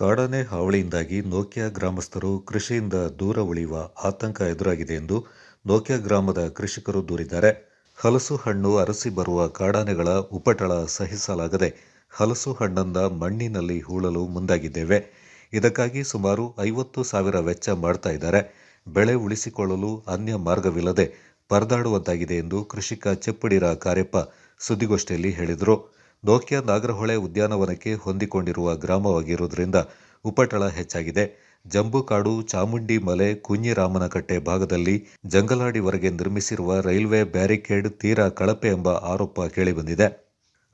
ಕಾಡಾನೆ ಹಾವಳಿಯಿಂದಾಗಿ ನೋಕಿಯಾ ಗ್ರಾಮಸ್ಥರು ಕೃಷಿಯಿಂದ ದೂರ ಉಳಿಯುವ ಆತಂಕ ಎದುರಾಗಿದೆ ಎಂದು ನೋಕ್ಯಾ ಗ್ರಾಮದ ಕೃಷಿಕರು ದೂರಿದ್ದಾರೆ. ಹಲಸು ಹಣ್ಣು ಅರಸಿ ಬರುವ ಕಾಡಾನೆಗಳ ಉಪಟಳ ಸಹಿಸಲಾಗದೆ ಹಲಸು ಹಣ್ಣಂದ ಮಣ್ಣಿನಲ್ಲಿ ಹೂಳಲು ಮುಂದಾಗಿದ್ದೇವೆ. ಇದಕ್ಕಾಗಿ ಸುಮಾರು ಐವತ್ತು ಸಾವಿರ ವೆಚ್ಚ ಮಾಡ್ತಾ ಇದ್ದಾರೆ. ಬೆಳೆ ಉಳಿಸಿಕೊಳ್ಳಲು ಅನ್ಯ ಮಾರ್ಗವಿಲ್ಲದೆ ಪರದಾಡುವಂತಾಗಿದೆ ಎಂದು ಕೃಷಿಕ ಚೆಪ್ಪಡಿರ ಕಾರ್ಯಪ್ಪ ಸುದ್ದಿಗೋಷ್ಠಿಯಲ್ಲಿ ಹೇಳಿದರು. ನೋಕ್ಯಾ ನಾಗರಹೊಳೆ ಉದ್ಯಾನವನಕ್ಕೆ ಹೊಂದಿಕೊಂಡಿರುವ ಗ್ರಾಮವಾಗಿರುವುದರಿಂದ ಉಪಟಳ ಹೆಚ್ಚಾಗಿದೆ. ಜಂಬುಕಾಡು, ಚಾಮುಂಡಿ ಮಲೆ, ಕುಂಜಿರಾಮನಕಟ್ಟೆ ಭಾಗದಲ್ಲಿ ಜಂಗಲಾಡಿವರೆಗೆ ನಿರ್ಮಿಸಿರುವ ರೈಲ್ವೆ ಬ್ಯಾರಿಕೇಡ್ ತೀರಾ ಕಳಪೆ ಎಂಬ ಆರೋಪ ಕೇಳಿಬಂದಿದೆ.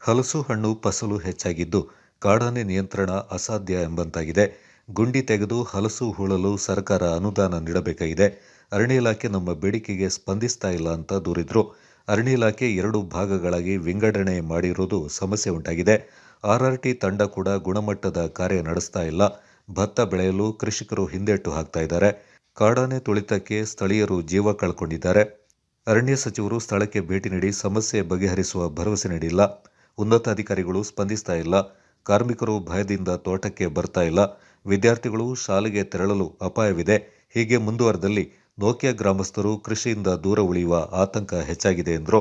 ಹಲಸು ಹಣ್ಣು ಫಸಲು ಹೆಚ್ಚಾಗಿದ್ದು ಕಾಡಾನೆ ನಿಯಂತ್ರಣ ಅಸಾಧ್ಯ ಎಂಬಂತಾಗಿದೆ. ಗುಂಡಿ ತೆಗೆದು ಹಲಸು ಹೂಳಲು ಸರ್ಕಾರ ಅನುದಾನ ನೀಡಬೇಕಾಗಿದೆ. ಅರಣ್ಯ ಇಲಾಖೆ ನಮ್ಮ ಬೇಡಿಕೆಗೆ ಸ್ಪಂದಿಸ್ತಾ ಇಲ್ಲ ಅಂತ ದೂರಿದ್ರು. ಅರಣ್ಯ ಇಲಾಖೆ ಎರಡು ಭಾಗಗಳಾಗಿ ವಿಂಗಡಣೆ ಮಾಡಿರುವುದು ಸಮಸ್ಯೆ ಉಂಟಾಗಿದೆ. ಆರ್ಆರ್ಟಿ ತಂಡ ಕೂಡ ಗುಣಮಟ್ಟದ ಕಾರ್ಯ ನಡೆಸ್ತಾ ಇಲ್ಲ. ಭತ್ತ ಬೆಳೆಯಲು ಕೃಷಿಕರು ಹಿಂದೇಟು ಹಾಕ್ತಾ ಇದ್ದಾರೆ. ಕಾಡಾನೆ ತುಳಿತಕ್ಕೆ ಸ್ಥಳೀಯರು ಜೀವ ಕಳ್ಕೊಂಡಿದ್ದಾರೆ. ಅರಣ್ಯ ಸಚಿವರು ಸ್ಥಳಕ್ಕೆ ಭೇಟಿ ನೀಡಿ ಸಮಸ್ಯೆ ಬಗೆಹರಿಸುವ ಭರವಸೆ ನೀಡಿಲ್ಲ. ಉನ್ನತ ಅಧಿಕಾರಿಗಳು ಸ್ಪಂದಿಸ್ತಾ ಇಲ್ಲ. ಕಾರ್ಮಿಕರು ಭಯದಿಂದ ತೋಟಕ್ಕೆ ಬರ್ತಾ ಇಲ್ಲ. ವಿದ್ಯಾರ್ಥಿಗಳು ಶಾಲೆಗೆ ತೆರಳಲು ಅಪಾಯವಿದೆ. ಹೀಗೆ ಮುಂದುವರೆದಲ್ಲಿ ನೋಕ್ಯಾ ಗ್ರಾಮಸ್ಥರು ಕೃಷಿಯಿಂದ ದೂರ ಉಳಿಯುವ ಆತಂಕ ಹೆಚ್ಚಾಗಿದೆ ಎಂದರು.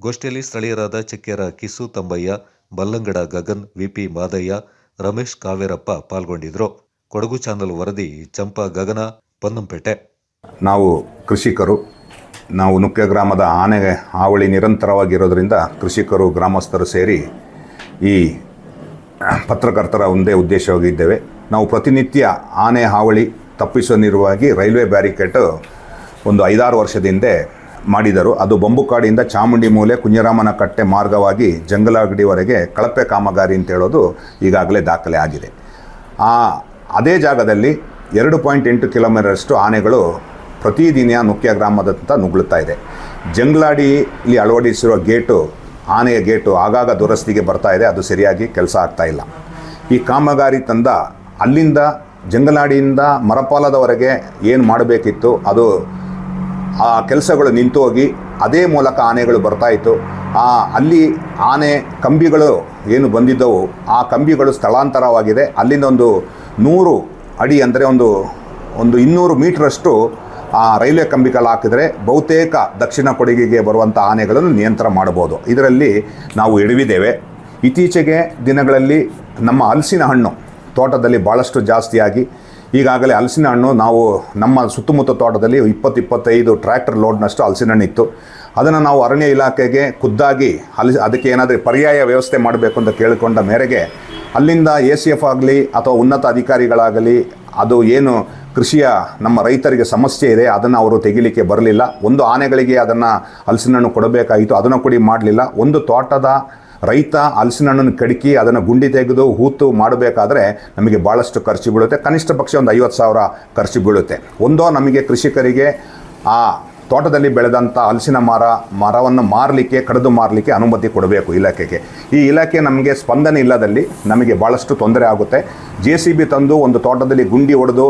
ಗೋಷ್ಠಿಯಲ್ಲಿ ಸ್ಥಳೀಯರಾದ ಚಕ್ಕೆರ ಕಿಸು ತಂಬಯ್ಯ, ಬಲ್ಲಂಗಡ ಗಗನ್, ವಿಪಿ ಮಾದಯ್ಯ, ರಮೇಶ್ ಕಾವೇರಪ್ಪ ಪಾಲ್ಗೊಂಡಿದ್ದರು. ಕೊಡಗು ಚಾನಲ್ ವರದಿ, ಚಂಪಾ ಗಗನ, ಪನ್ನಂಪೇಟೆ. ನಾವು ಕೃಷಿಕರು, ನಾವು ನುಕ್ಕೆ ಗ್ರಾಮದ ಆನೆ ಹಾವಳಿ ನಿರಂತರವಾಗಿರೋದ್ರಿಂದ ಕೃಷಿಕರು, ಗ್ರಾಮಸ್ಥರು ಸೇರಿ ಈ ಪತ್ರಕರ್ತರ ಒಂದೇ ಉದ್ದೇಶವಾಗಿದ್ದೇವೆ ನಾವು ಪ್ರತಿನಿತ್ಯ ಆನೆ ಹಾವಳಿ ತಪ್ಪಿಸುವ ನಿರುವಾಗಿ ರೈಲ್ವೆ ಬ್ಯಾರಿಕೇಟು ಒಂದು ಐದಾರು ವರ್ಷದ ಹಿಂದೆ ಮಾಡಿದರು. ಅದು ಬೊಂಬುಕಾಡಿಯಿಂದ ಚಾಮುಂಡಿ ಮೂಲೆ ಕುಂಜರಾಮನ ಕಟ್ಟೆ ಮಾರ್ಗವಾಗಿ ಜಂಗಲಗಡಿವರೆಗೆ ಕಳಪೆ ಕಾಮಗಾರಿ ಅಂತ ಹೇಳೋದು ಈಗಾಗಲೇ ದಾಖಲೆ ಆಗಿದೆ. ಆ, ಅದೇ ಜಾಗದಲ್ಲಿ ಎರಡು ಪಾಯಿಂಟ್ ಎಂಟು ಕಿಲೋಮೀಟರಷ್ಟು ಆನೆಗಳು ಪ್ರತಿದಿನ ನುಕ್ಯ ಗ್ರಾಮದಂತ ನುಗ್ಳುತ್ತಾ ಇದೆ. ಜಂಗ್ಲಾಡಿಲಿ ಅಳವಡಿಸಿರುವ ಗೇಟು, ಆನೆಯ ಗೇಟು ಆಗಾಗ ದುರಸ್ತಿಗೆ ಬರ್ತಾ ಇದೆ. ಅದು ಸರಿಯಾಗಿ ಕೆಲಸ ಆಗ್ತಾ ಇಲ್ಲ. ಈ ಕಾಮಗಾರಿ ತಂದ ಅಲ್ಲಿಂದ ಜಂಗಲಾಡಿಯಿಂದ ಮರಪಾಲದವರೆಗೆ ಏನು ಮಾಡಬೇಕಿತ್ತು, ಅದು ಆ ಕೆಲಸಗಳು ನಿಂತು ಹೋಗಿ ಅದೇ ಮೂಲಕ ಆನೆಗಳು ಬರ್ತಾಯಿತ್ತು ಆ, ಅಲ್ಲಿ ಆನೆ ಕಂಬಿಗಳು ಏನು ಬಂದಿದ್ದವು, ಆ ಕಂಬಿಗಳು ಸ್ಥಳಾಂತರವಾಗಿದೆ. ಅಲ್ಲಿಂದ ಒಂದು ನೂರು ಅಡಿ ಅಂದರೆ ಒಂದು ಒಂದು ಇನ್ನೂರು ಮೀಟ್ರಷ್ಟು ಆ ರೈಲ್ವೆ ಕಂಬಿಗಳು ಹಾಕಿದರೆ ಬಹುತೇಕ ದಕ್ಷಿಣ ಕೊಡಗಿಗೆ ಬರುವಂಥ ಆನೆಗಳನ್ನು ನಿಯಂತ್ರಣ ಮಾಡ್ಬೋದು ಇದರಲ್ಲಿ ನಾವು ಎಡವಿದ್ದೇವೆ. ಇತ್ತೀಚೆಗೆ ದಿನಗಳಲ್ಲಿ ನಮ್ಮ ಹಲಸಿನ ಹಣ್ಣು ತೋಟದಲ್ಲಿ ಭಾಳಷ್ಟು ಜಾಸ್ತಿಯಾಗಿ ಈಗಾಗಲೇ ಹಲಸಿನ ಹಣ್ಣು ನಾವು ನಮ್ಮ ಸುತ್ತಮುತ್ತ ತೋಟದಲ್ಲಿ ಇಪ್ಪತ್ತು ಇಪ್ಪತ್ತೈದು ಟ್ರ್ಯಾಕ್ಟರ್ ಲೋಡ್ನಷ್ಟು ಹಲಸಿನ ಹಣ್ಣು ಇತ್ತು. ಅದನ್ನು ನಾವು ಅರಣ್ಯ ಇಲಾಖೆಗೆ ಖುದ್ದಾಗಿ ಹಲಸಿ ಅದಕ್ಕೆ ಏನಾದರೂ ಪರ್ಯಾಯ ವ್ಯವಸ್ಥೆ ಮಾಡಬೇಕು ಅಂತ ಕೇಳಿಕೊಂಡ ಮೇರೆಗೆ ಅಲ್ಲಿಂದ ಎ ಸಿ ಎಫ್ ಆಗಲಿ ಅಥವಾ ಉನ್ನತ ಅಧಿಕಾರಿಗಳಾಗಲಿ ಅದು ಏನು ಕೃಷಿಯ ನಮ್ಮ ರೈತರಿಗೆ ಸಮಸ್ಯೆ ಇದೆ, ಅದನ್ನು ಅವರು ತೆಗಿಲಿಕ್ಕೆ ಬರಲಿಲ್ಲ. ಒಂದು ಆನೆಗಳಿಗೆ ಅದನ್ನು ಹಲಸಿನ ಹಣ್ಣು ಕೊಡಬೇಕಾಗಿತ್ತು ಅದನ್ನು ಕೂಡ ಮಾಡಲಿಲ್ಲ. ಒಂದು ತೋಟದ ರೈತ ಹಲಸಿನ ಹಣ್ಣನ್ನು ಕಡಿಕಿ ಅದನ್ನು ಗುಂಡಿ ತೆಗೆದು ಹೂತು ಮಾಡಬೇಕಾದ್ರೆ ನಮಗೆ ಭಾಳಷ್ಟು ಖರ್ಚು ಬೀಳುತ್ತೆ. ಕನಿಷ್ಠ ಪಕ್ಷ ಒಂದು ಐವತ್ತು ಸಾವಿರ ಖರ್ಚು ಬೀಳುತ್ತೆ. ಒಂದೋ ನಮಗೆ ಕೃಷಿಕರಿಗೆ ಆ ತೋಟದಲ್ಲಿ ಬೆಳೆದಂಥ ಹಲಸಿನ ಮರ, ಮರವನ್ನು ಮಾರಲಿಕ್ಕೆ, ಕಡಿದು ಮಾರಲಿಕ್ಕೆ ಅನುಮತಿ ಕೊಡಬೇಕು ಇಲಾಖೆಗೆ. ಈ ಇಲಾಖೆ ನಮಗೆ ಸ್ಪಂದನೆ ಇಲ್ಲದಲ್ಲಿ ನಮಗೆ ಭಾಳಷ್ಟು ತೊಂದರೆ ಆಗುತ್ತೆ. ಜೆ ಸಿ ಬಿ ತಂದು ಒಂದು ತೋಟದಲ್ಲಿ ಗುಂಡಿ ಹೊಡೆದು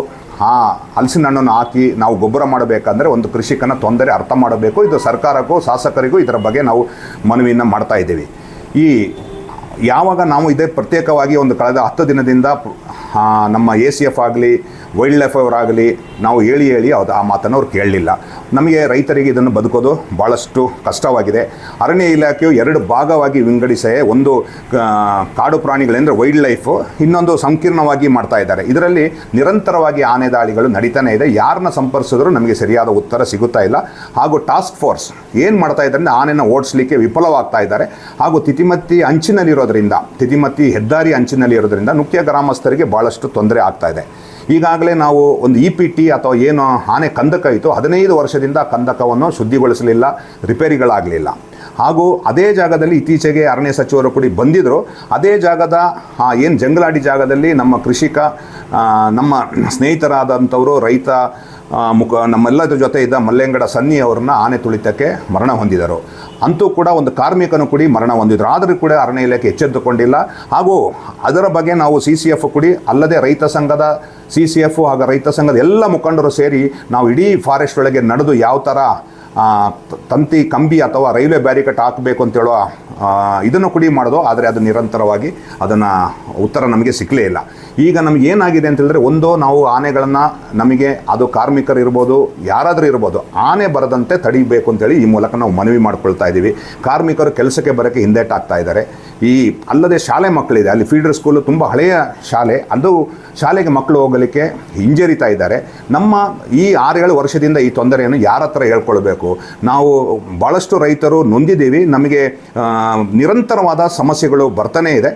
ಆ ಹಲಸಿನ ಹಣ್ಣನ್ನು ಹಾಕಿ ನಾವು ಗೊಬ್ಬರ ಮಾಡಬೇಕಂದ್ರೆ ಒಂದು ಕೃಷಿಕನ ತೊಂದರೆ ಅರ್ಥ ಮಾಡಬೇಕು. ಇದು ಸರ್ಕಾರಕ್ಕೂ, ಶಾಸಕರಿಗೂ ಇದರ ಬಗ್ಗೆ ನಾವು ಮನವಿಯನ್ನು ಮಾಡ್ತಾ ಇದ್ದೀವಿ. ಈ ಯಾವಾಗ ನಾವು ಇದೇ ಪ್ರತ್ಯೇಕವಾಗಿ ಒಂದು ಕಳೆದ ಹತ್ತು ದಿನದಿಂದ ನಮ್ಮ ಎ ಸಿ ಎಫ್ ಆಗಲಿ ವೈಲ್ಡ್ ಲೈಫ್ ಆಗಲಿ, ನಾವು ಹೇಳಿ ಹೇಳಿ ಅದು ಆ ಮಾತನ್ನು ಅವ್ರು ಕೇಳಲಿಲ್ಲ. ನಮಗೆ ರೈತರಿಗೆ ಇದನ್ನು ಬದುಕೋದು ಭಾಳಷ್ಟು ಕಷ್ಟವಾಗಿದೆ. ಅರಣ್ಯ ಇಲಾಖೆಯು ಎರಡು ಭಾಗವಾಗಿ ವಿಂಗಡಿಸೇ ಒಂದು ಕಾಡು ಪ್ರಾಣಿಗಳೆಂದರೆ ವೈಲ್ಡ್ ಲೈಫು ಇನ್ನೊಂದು ಸಂಕೀರ್ಣವಾಗಿ ಮಾಡ್ತಾ ಇದ್ದಾರೆ. ಇದರಲ್ಲಿ ನಿರಂತರವಾಗಿ ಆನೆ ದಾಳಿಗಳು ನಡೀತಾನೆ ಇದೆ. ಯಾರನ್ನ ಸಂಪರ್ಸಿದ್ರು ನಮಗೆ ಸರಿಯಾದ ಉತ್ತರ ಸಿಗುತ್ತಾ ಇಲ್ಲ. ಹಾಗೂ ಟಾಸ್ಕ್ ಫೋರ್ಸ್ ಏನು ಮಾಡ್ತಾ ಇದ್ದಾರೆ ಅಂದರೆ ಆನೆನ ಓಡಿಸ್ಲಿಕ್ಕೆ ವಿಫಲವಾಗ್ತಾ ಇದ್ದಾರೆ. ಹಾಗೂ ತಿತಿಮತ್ತಿ ಅಂಚಿನಲ್ಲಿರೋದ್ರಿಂದ, ತಿತಿಮತ್ತಿ ಹೆದ್ದಾರಿ ಅಂಚಿನಲ್ಲಿರೋದ್ರಿಂದ ಮುಖ್ಯ ಗ್ರಾಮಸ್ಥರಿಗೆ ಭಾಳಷ್ಟು ತೊಂದರೆ ಆಗ್ತಾ ಇದೆ. ಈಗಾಗಲೇ ನಾವು ಒಂದು ಇ ಪಿ ಟಿ ಅಥವಾ ಏನು ಆನೆ ಕಂದಕ ಇತ್ತು, ಹದಿನೈದು ವರ್ಷದಿಂದ ಕಂದಕವನ್ನು ಶುದ್ಧಿಗೊಳಿಸಲಿಲ್ಲ, ರಿಪೇರಿಗಳಾಗಲಿಲ್ಲ. ಹಾಗೂ ಅದೇ ಜಾಗದಲ್ಲಿ ಇತ್ತೀಚೆಗೆ ಅರಣ್ಯ ಸಚಿವರು ಕೂಡ ಬಂದಿದ್ದರು ಅದೇ ಜಾಗದ ಏನು ಜಂಗಲಾಡಿ ಜಾಗದಲ್ಲಿ ನಮ್ಮ ಕೃಷಿಕ ನಮ್ಮ ಸ್ನೇಹಿತರಾದಂಥವರು, ರೈತ ಮುಖ ನಮ್ಮೆಲ್ಲದ ಜೊತೆ ಇದ್ದ ಮಲ್ಲೆಂಗಡ ಸನ್ನಿ ಅವ್ರನ್ನ ಆನೆ ತುಳಿತಕ್ಕೆ ಮರಣ ಹೊಂದಿದರು. ಅಂತೂ ಕೂಡ ಒಂದು ಕಾರ್ಮಿಕನು ಕೂಡಿ ಮರಣ ಹೊಂದಿದರು. ಆದರೂ ಕೂಡ ಅರಣ್ಯ ಇಲಾಖೆ ಎಚ್ಚೆತ್ತುಕೊಂಡಿಲ್ಲ. ಹಾಗೂ ಅದರ ಬಗ್ಗೆ ನಾವು ಸಿ ಸಿ ಎಫ್ ಕೂಡಿ ಅಲ್ಲದೆ ರೈತ ಸಂಘದ ಸಿ ಸಿ ಎಫ್ ಹಾಗೂ ರೈತ ಸಂಘದ ಎಲ್ಲ ಮುಖಂಡರು ಸೇರಿ ನಾವು ಇಡೀ ಫಾರೆಸ್ಟ್ ಒಳಗೆ ನಡೆದು ಯಾವ ಥರ ತಂತಿ, ಕಂಬಿ ಅಥವಾ ರೈಲ್ವೆ ಬ್ಯಾರಿಕೇಟ್ ಹಾಕಬೇಕು ಅಂತೇಳೋ ಇದನ್ನು ಕುಡಿ ಮಾಡೋದು, ಆದರೆ ಅದು ನಿರಂತರವಾಗಿ ಅದನ್ನು ಉತ್ತರ ನಮಗೆ ಸಿಕ್ಕಲೇ ಇಲ್ಲ. ಈಗ ನಮಗೆ ಏನಾಗಿದೆ ಅಂತೇಳಿದ್ರೆ ಒಂದು ನಾವು ಆನೆಗಳನ್ನು ನಮಗೆ, ಅದು ಕಾರ್ಮಿಕರು ಇರ್ಬೋದು, ಯಾರಾದರೂ ಇರ್ಬೋದು, ಆನೆ ಬರದಂತೆ ತಡಿಬೇಕು ಅಂತೇಳಿ ಈ ಮೂಲಕ ನಾವು ಮನವಿ ಮಾಡ್ಕೊಳ್ತಾ ಇದ್ದೀವಿ ಕಾರ್ಮಿಕರು ಕೆಲಸಕ್ಕೆ ಬರೋಕ್ಕೆ ಹಿಂದೇಟಾಗ್ತಾ ಇದ್ದಾರೆ. ಈ ಅಲ್ಲದೆ ಶಾಲೆ ಮಕ್ಕಳಿದೆ. ಅಲ್ಲಿ ಫೀಡರ್ ಸ್ಕೂಲು ತುಂಬ ಹಳೆಯ ಶಾಲೆ. ಅದು ಶಾಲೆಗೆ ಮಕ್ಕಳು ಹೋಗಲಿಕ್ಕೆ ಹಿಂಜರಿತಾ ಇದ್ದಾರೆ. ನಮ್ಮ ಈ ಆರೇಳು ವರ್ಷದಿಂದ ಈ ತೊಂದರೆಯನ್ನು ಯಾರ ಹತ್ರ ಹೇಳ್ಕೊಳ್ಬೇಕು? ನಾವು ಭಾಳಷ್ಟು ರೈತರು ನೊಂದಿದ್ದೀವಿ. ನಮಗೆ ನಿರಂತರವಾದ ಸಮಸ್ಯೆಗಳು ಬರ್ತಾನೇ ಇದೆ.